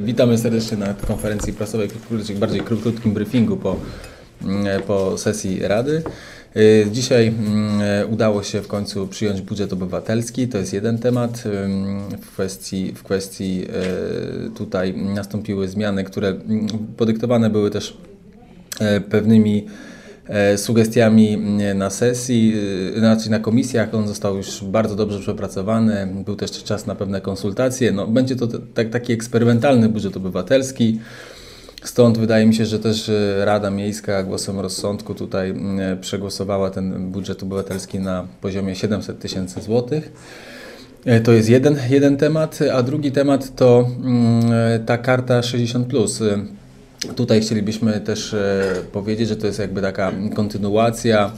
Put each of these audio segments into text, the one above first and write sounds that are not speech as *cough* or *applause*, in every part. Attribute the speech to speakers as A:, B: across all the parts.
A: Witamy serdecznie na konferencji prasowej, krótkim, bardziej krótkim briefingu po, mm, po sesji Rady. Y, Dzisiaj mm, udało się w końcu przyjąć budżet obywatelski. To jest jeden temat. W kwestii, w kwestii tutaj nastąpiły zmiany, które mm, podyktowane były też e, pewnymi e, sugestiami mm, na sesji, y, znaczy na komisjach. On został już bardzo dobrze przepracowany. Był też czas na pewne konsultacje. No, będzie to tak, taki eksperymentalny budżet obywatelski. Stąd wydaje mi się, że też e, Rada Miejska głosem rozsądku tutaj mm, przegłosowała ten budżet obywatelski na poziomie 700 tysięcy złotych. E, To jest jeden, jeden temat, a drugi temat to mm, e, ta karta 60. E, Tutaj chcielibyśmy też e, powiedzieć, że to jest jakby taka kontynuacja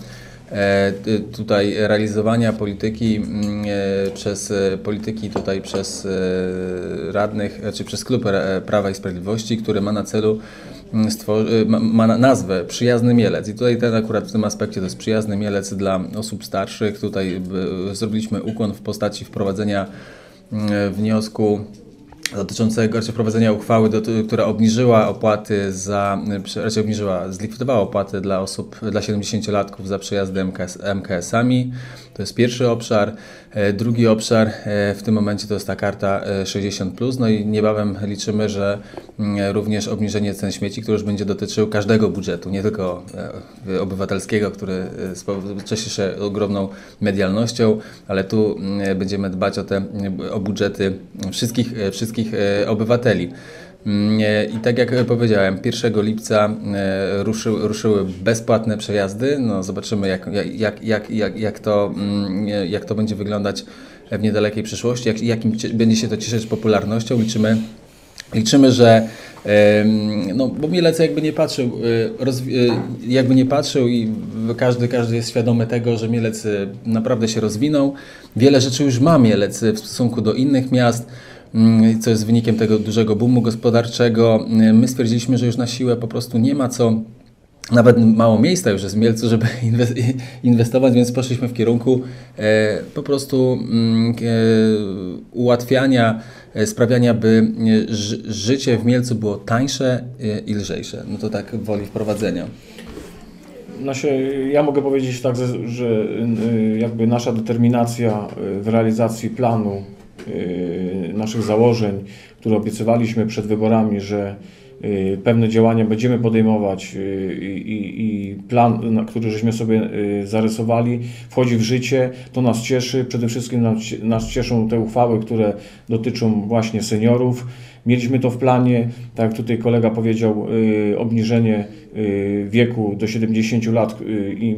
A: e, tutaj realizowania polityki mm, e, przez polityki tutaj przez radnych, czy przez klub Ra- Prawa i Sprawiedliwości, który ma na celu mm, ma, ma na- nazwę Przyjazny Mielec. I tutaj ten akurat w tym aspekcie to jest Przyjazny Mielec dla osób starszych. Tutaj zrobiliśmy ukłon w postaci wprowadzenia mm, wniosku dotyczącego raczej wprowadzenia uchwały, do, która obniżyła opłaty za, raczej obniżyła, zlikwidowała opłaty dla osób, dla 70-latków za przejazdy MKS, MKS-ami. To jest pierwszy obszar. E, Drugi obszar e, w tym momencie to jest ta karta e, 60+, no i niebawem liczymy, że mm, również obniżenie cen śmieci, które już będzie dotyczył każdego budżetu, nie tylko e, obywatelskiego, który e, cieszy się ogromną medialnością, ale tu mm, będziemy dbać o te, o budżety wszystkich, e, wszystkich e, obywateli. Mm, e, I tak jak powiedziałem, 1 lipca e, ruszyły, bezpłatne przejazdy. No, zobaczymy, jak, jak, jak, jak, jak, to, mm, e, jak to będzie wyglądać w niedalekiej przyszłości, jak, jakim będzie się to cieszyć popularnością. Liczymy, liczymy że em, no, bo Mielec jakby nie patrzył, e, e, jakby nie patrzył i każdy, każdy jest świadomy tego, że Mielec e, naprawdę się rozwinął. Wiele rzeczy już ma Mielec e, w stosunku do innych miast mm, co jest wynikiem tego dużego boomu gospodarczego. E, My stwierdziliśmy, że już na siłę po prostu nie ma co nawet mało miejsca już jest w Mielcu, żeby *laughs* inwes- inwestować, więc poszliśmy w kierunku e, po prostu mm, e, ułatwiania, e, sprawiania, by ży- życie w Mielcu było tańsze i lżejsze. No to tak woli wprowadzenia.
B: Znaczy, ja mogę powiedzieć tak, że- że y, jakby nasza determinacja y, w realizacji planu y, naszych założeń, które obiecywaliśmy przed wyborami, że pewne działania będziemy podejmować y, i, i, plan, który żeśmy sobie y, zarysowali, wchodzi w życie, to nas cieszy. Przede wszystkim nas, nas cieszą te uchwały, które dotyczą właśnie seniorów. Mieliśmy to w planie, tak jak tutaj kolega powiedział, y, obniżenie y, wieku do 70 lat y, i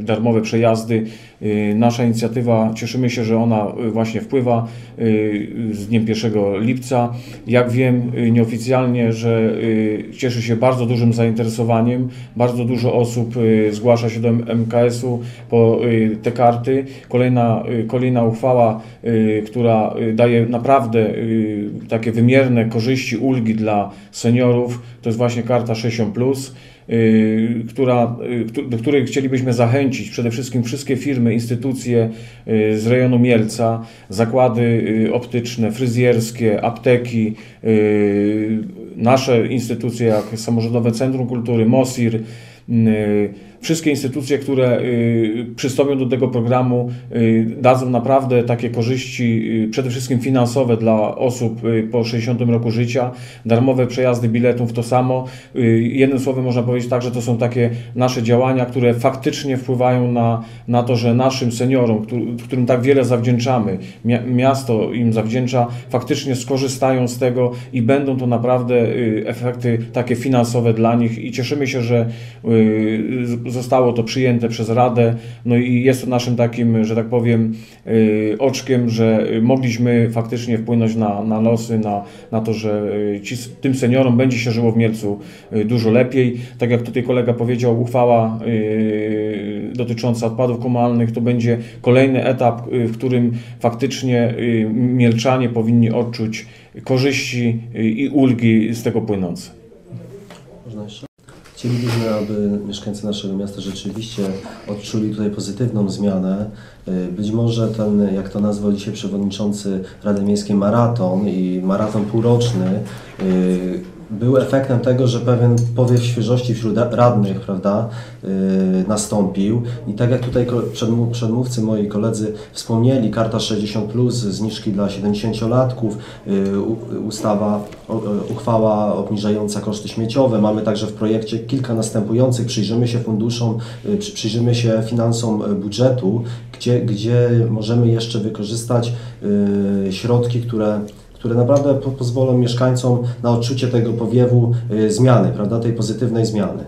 B: y, darmowe przejazdy. Y, Nasza inicjatywa, cieszymy się, że ona y, właśnie wpływa y, z dniem 1 lipca. Jak wiem y, nieoficjalnie, że y, cieszy się bardzo dużym zainteresowaniem. Bardzo dużo osób y, zgłasza się do MKS-u po y, te karty. Kolejna, y, kolejna uchwała, y, która y, daje naprawdę y, takie wymierne korzyści, ulgi dla seniorów, to jest właśnie karta 60+. Y, Która, y, do której chcielibyśmy zachęcić przede wszystkim wszystkie firmy, instytucje y, z rejonu Mielca, zakłady optyczne, fryzjerskie, apteki, nasze instytucje jak Samorządowe Centrum Kultury, MOSIR, wszystkie instytucje, które y, przystąpią do tego programu, y, dadzą naprawdę takie korzyści, y, przede wszystkim finansowe dla osób po 60 roku życia, darmowe przejazdy biletów to samo. Jednym słowem można powiedzieć tak, że to są takie nasze działania, które faktycznie wpływają na, na to, że naszym seniorom, któ- którym tak wiele zawdzięczamy, mia- miasto im zawdzięcza, faktycznie skorzystają z tego i będą to naprawdę efekty takie finansowe dla nich i cieszymy się, że zostało to przyjęte przez Radę, no i jest to naszym takim, że tak powiem, y, oczkiem, że y, mogliśmy faktycznie wpłynąć na, na losy, na, na to, że y, ci, tym seniorom będzie się żyło w Mielcu dużo lepiej. Tak jak tutaj kolega powiedział, uchwała dotycząca odpadów komunalnych to będzie kolejny etap, w którym faktycznie Mielczanie powinni odczuć korzyści i ulgi z tego płynące.
C: Chcielibyśmy, aby mieszkańcy naszego miasta rzeczywiście odczuli tutaj pozytywną zmianę. Y, Być może ten, jak to nazwał dzisiaj przewodniczący Rady Miejskiej, maraton i maraton półroczny y, był efektem tego, że pewien powiew świeżości wśród ra- radnych prawda, y, nastąpił. I tak jak tutaj przedmówcy, moi koledzy wspomnieli, karta 60, zniżki dla 70-latków, y, u- ustawa, uchwała obniżająca koszty śmieciowe. Mamy także w projekcie kilka następujących. Przyjrzymy się funduszom, przy- przyjrzymy się finansom budżetu, gdzie, gdzie możemy jeszcze wykorzystać środki, które które naprawdę po pozwolą mieszkańcom na odczucie tego powiewu y, zmiany, prawda, tej pozytywnej zmiany.